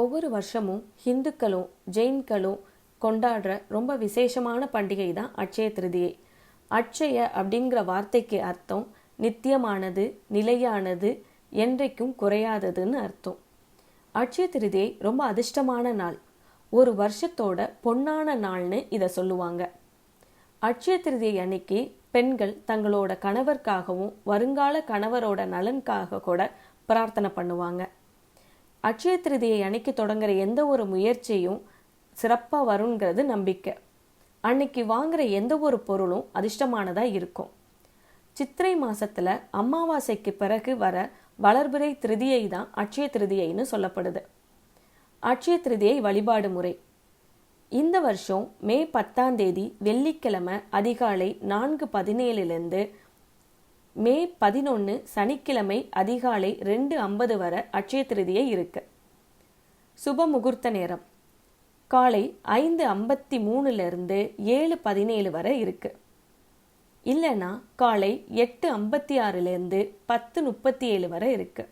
ஒவ்வொரு வருஷமும் ஹிந்துக்களும் ஜெயின்களும் கொண்டாடுற ரொம்ப விசேஷமான பண்டிகை தான் அட்சய திருதியை. அட்சய அப்படிங்கிற வார்த்தைக்கு அர்த்தம் நித்தியமானது நிலையானது என்றைக்கும் குறையாததுன்னு அர்த்தம். அட்சய திருதியை ரொம்ப அதிர்ஷ்டமான நாள். ஒரு வருஷத்தோட பொன்னான நாள்னு இதை சொல்லுவாங்க. அட்சய திருதியை அன்னைக்கு பெண்கள் தங்களோட கணவருக்காகவும் வருங்கால கணவரோட நலனுக்காக கூட பிரார்த்தனை பண்ணுவாங்க. அட்சய திருதியை அன்னைக்கு தொடங்குற எந்த ஒரு முயற்சியும் சிறப்பாக வருங்கிறது நம்பிக்கை. அன்னைக்கு வாங்குற எந்த ஒரு பொருளும் அதிர்ஷ்டமானதாக இருக்கும். சித்திரை மாசத்துல அமாவாசைக்கு பிறகு வர வளர்பிறை திருதியை தான் அட்சய திருதியைன்னு சொல்லப்படுது. அட்சய திருதியை வழிபாடு முறை. இந்த வருஷம் மே பத்தாம் தேதி வெள்ளிக்கிழமை அதிகாலை நான்கு பதினேழுலேருந்து மே பதினொன்று சனிக்கிழமை அதிகாலை ரெண்டு ஐம்பது வரை அட்சய திருதியை இருக்கு. சுப முகூர்த்த நேரம். காலை ஐந்து ஐம்பத்தி மூணுலேருந்து ஏழு பதினேழு வரை இருக்கு. இல்லைன்னா காலை எட்டு ஐம்பத்தி ஆறுலேருந்து பத்து முப்பத்தி ஏழு வரை இருக்கு.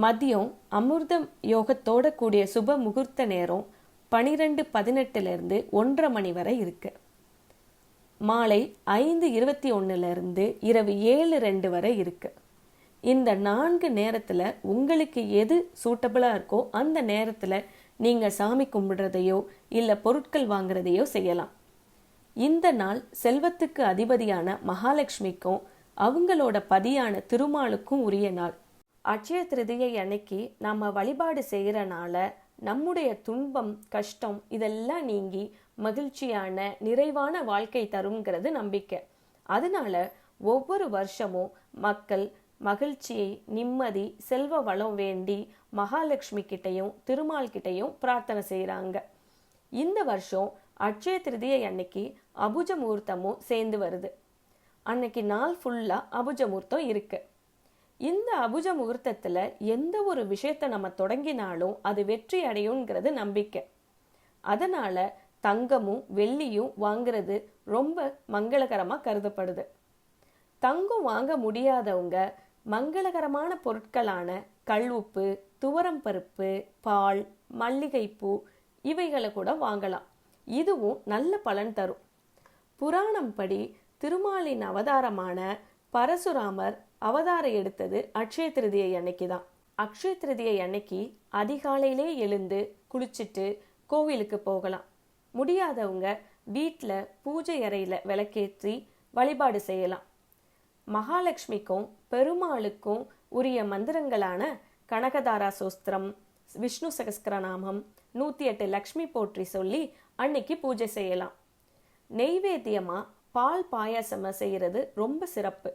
மதியம் அமிர்தம் யோகத்தோட கூடிய சுப முகூர்த்த நேரம் பனிரெண்டு பதினெட்டுலேருந்து ஒன்றரை மணி வரை இருக்குது மாலை ஐந்து இருபத்தி ஒன்றுலேருந்து இரவு ஏழு ரெண்டு வரை இருக்குது இந்த நான்கு நேரத்தில் உங்களுக்கு எது சூட்டபிளாக இருக்கோ அந்த நேரத்தில் நீங்கள் சாமி கும்பிடுறதையோ இல்லை பொருட்கள் வாங்குறதையோ செய்யலாம். இந்த நாள் செல்வத்துக்கு அதிபதியான மகாலட்சுமிக்கும் அவங்களோட பதியான திருமாலுக்கும் உரிய நாள். அட்சய திருதியை அன்னைக்கு நம்ம வழிபாடு செய்கிறனால நம்முடைய துன்பம் கஷ்டம் இதெல்லாம் நீங்கி மகிழ்ச்சியான நிறைவான வாழ்க்கை தருங்கிறது நம்பிக்கை. அதனால ஒவ்வொரு வருஷமும் மக்கள் மகிழ்ச்சியை நிம்மதி செல்வ வளம் வேண்டி மகாலட்சுமி கிட்டையும் திருமால் கிட்டையும் பிரார்த்தனை செய்கிறாங்க இந்த வருஷம் அட்சய திருதியை அன்னைக்கு அபுஜ முகூர்த்தமும் சேர்ந்து வருது. அன்னைக்கு நாள் ஃபுல்லாக அபுஜ முகூர்த்தம் இந்த அபுஜ முகூர்த்தத்தில் எந்த ஒரு விஷயத்தை நம்ம தொடங்கினாலும் அது வெற்றி அடையுங்கிறது நம்பிக்கை. அதனால தங்கமும் வெள்ளியும் வாங்குறது ரொம்ப மங்களகரமாக கருதப்படுது. தங்கம் வாங்க முடியாதவங்க மங்களகரமான பொருட்களான கல்உப்பு துவரம் பருப்பு பால் மல்லிகைப்பூ இவைகளை கூட வாங்கலாம். இதுவும் நல்ல பலன் தரும். புராணம் படி திருமாலின் அவதாரமான பரசுராமர் அவதாரம் எடுத்தது அக்ஷய திருதியை அன்னைக்கு தான் அக்ஷய திருதியை அன்னைக்கு அதிகாலையிலே எழுந்து குளிச்சுட்டு கோவிலுக்கு போகலாம். முடியாதவங்க வீட்டில் பூஜை அறையில் விளக்கேற்றி வழிபாடு செய்யலாம். மகாலட்சுமிக்கும் பெருமாளுக்கும் உரிய மந்திரங்களான கனகதாரா சோஸ்திரம் விஷ்ணு சகஸ்கரநாமம் நூற்றி எட்டு லக்ஷ்மி போற்றி சொல்லி அன்னைக்கு பூஜை செய்யலாம். நெய்வேத்தியமாக பால் பாயாசம் செய்கிறது ரொம்ப சிறப்பு.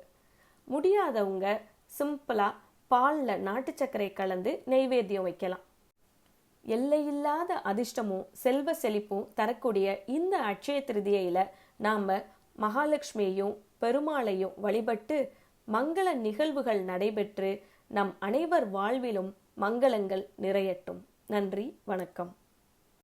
முடியாதவங்க சிம்பிளாக பாலில் நாட்டு சர்க்கரை கலந்து நெய்வேத்தியம் வைக்கலாம். எல்லையில்லாத அதிர்ஷ்டமும் செல்வ செழிப்பும் தரக்கூடிய இந்த அட்சய திருதியையில் நாம் மகாலட்சுமியையும் பெருமாளையும் வழிபட்டு மங்கள நிகழ்வுகள் நடைபெற்று நம் அனைவர் வாழ்விலும் மங்களங்கள் நிறையட்டும். நன்றி வணக்கம்.